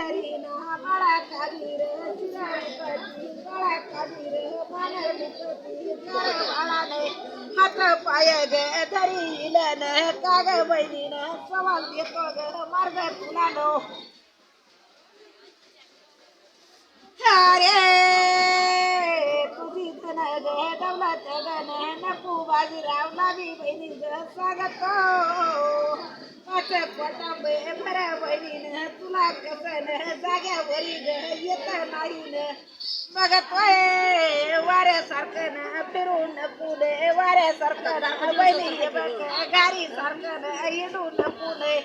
हरीना बाळा काबीर चिराई काठी बाळा काबीर मानव हात पाय ग धरी काग बहिणीन सवाल देतो ग मार्ग तुला अरे तुझी धन ग दौलत गण नको बाजीराव लावी बहिणी ग स्वागत. कसं पोटांबे भर बहिणीनं तुला कसन जाग्यावरी ग येत नाही न बघतोय वाऱ्यासारखं न फिरून पुणे वाऱ्यासारखं न बहिणी बघ गाडी सारखं न येडून पुणे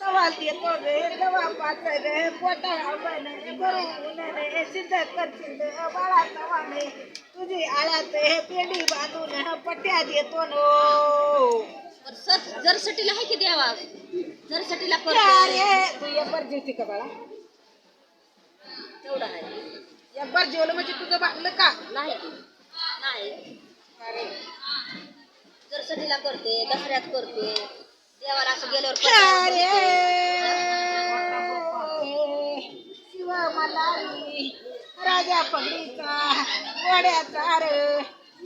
सवाल येतो गे गवा पाच गे पोटा आपण बरोबर रे सिद्ध करशील बाळा तवाने तुझी आळ्यात हे पेंडी बांधून पट्ट्या देतो नो पण सर आहे की देवा करतो अरे तू एक बार जेवते का बाळा. तेवढं आहे. एक बार जेवलं म्हणजे तुझं बागलं का? नाही. नाही. अरे. जरसटीला करते दसऱ्यात करते देवाला असं गेल्यावर करते. अरे. शिव मलारी राजा पगडीचा गोड्याचा रे.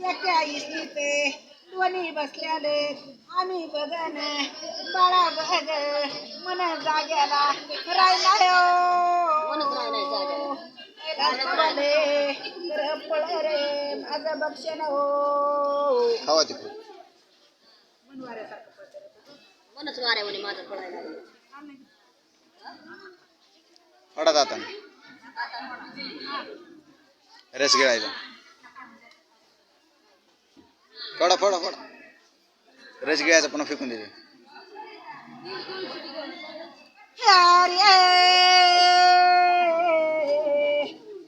एका इस्तीते दोन्ही बसल्याले आम्ही बघन बाळा बघ मन जाग्याला राहिलाय पळ रे माझं बक्षण हो. तिकडे रे. मनच मारे म्हणे माझं पडायला फडा जाता रस गिळायचा फडा फडा फडा. रस गिळायचा पुन्हा फेकून द्यायचा अरे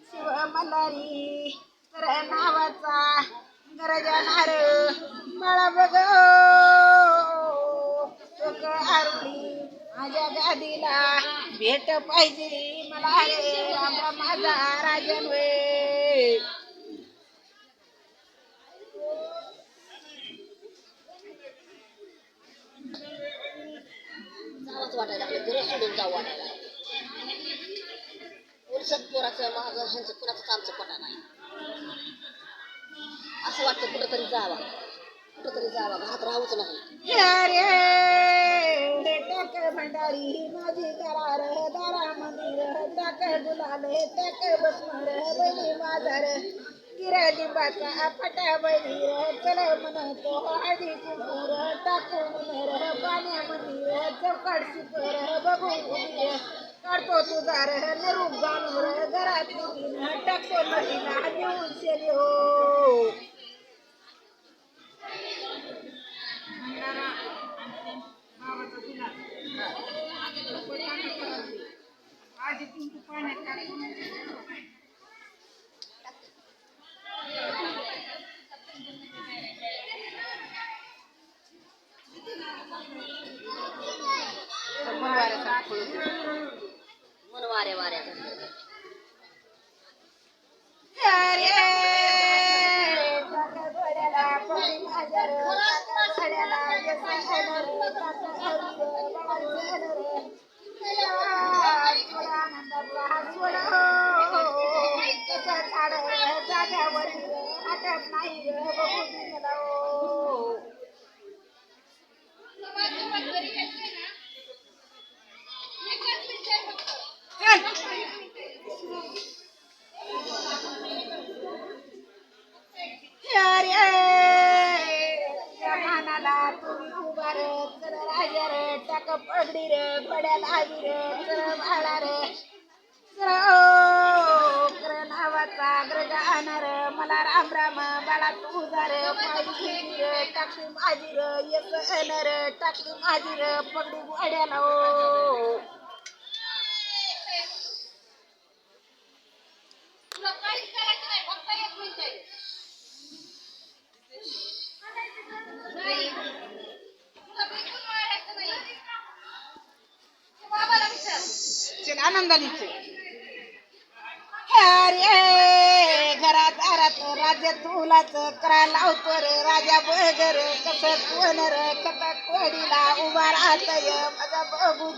शिव मल्हारी तर नावाचा गरजनार मला बघ. चोख माझ्या गादीला भेट पाहिजे मला रे. राम माझा राजन वे जावंच वाटायला लागलं. घरच सोडून जाऊ वाटायला उलसत पोराचं माझं ह्यांचं कुणाचंच आमचं पटा नाही. असं वाटतं कुठंतरी जावा. कुठंतरी जावा. घरात राहूच नाही. अरे टाक भंडारी माझी करार दारा मंदिर टाक दुलाले टाक बसणार बहिणी माझर किरा लिंबाचा फटा बहिणी चल म्हणतो हळदी कुंकूर टाकू मनर पाण्या मंदिर चौकाट शिपर बघू उभी काढतो तुझा र निरूप गाणूर घरात टाकतो नदीला नेऊन शेली हो. झाड जाग्यावर आठवत नाही बघू टाक पगडी रे पड्याला आली रे चल भाडा रे. नावाचा ग्रज आणर मला राम राम बाळा तुझा रे. टाकली माझी र येस टाकली माझी र पगडी वाड्याला ओ अरे घरात आरात राजा तुलाच करा लावतो रे. राजा बगर कस कोण र कसा कोडीला उभा राहतय. माझा बघू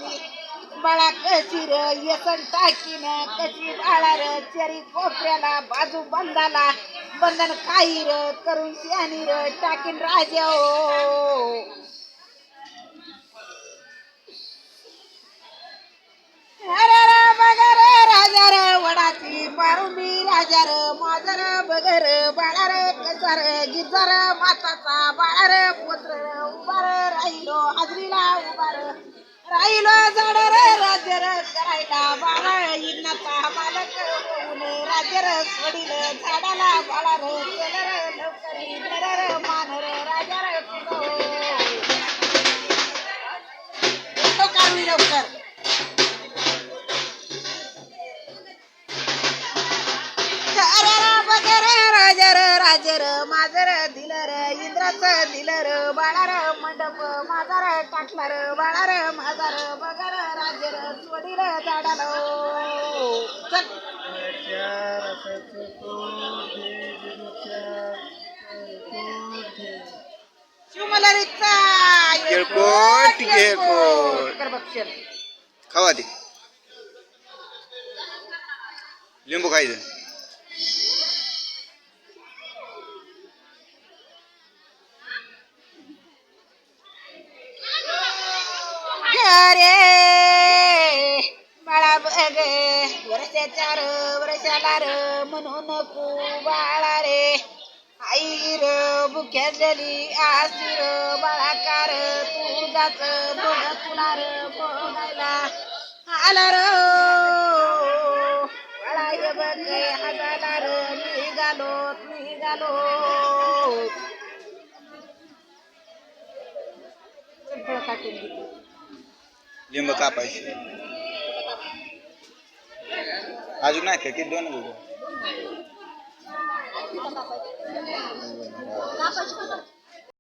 बाळा कशी र येसन टाकीन कशी बाळा र चेरी कोपऱ्याला बाजू बंधाला. बंधन काही र करून शानी र टाकीन राजा हो अरे रे बगर राजा रे वडाची पारुंबी राजा रे माझा रे बघा बाळा रे कसा रे गिरजा रे माताचा बाळा रे पोत्र उभा रे राहिलो हाजरीला उभा रे. राहिलो झाड रे राज्य रे करायला बाळा इन्नाचा बालक होऊन राज्य रे सोडील झाडाला बाळा रे केलं रे. रे राजा रे राजा रे माझं रे दिलं रे इंद्राचं दिलं रे बाळा रे मंडप माझा रे टाकला रे बाळा रे माझा रे बघा रे राजा रे सोडी रे झाडाला चल. शिवमलारीचा येळकोट, येळकोट. कर बक्षीस खावा ती. लिंबू खायचं अरे बाळा बघ वर्षाच्या र वर्षाला र म्हणू नको बाळा रे. आई र बुक्यातली आसी र बाळाकार तुझाच बघ तुला र बघायला आला र बाळा हे बघ हाताला र निघालो निघालो. लिंब कापायचे. अजून नाही का? किती? दोन कापायची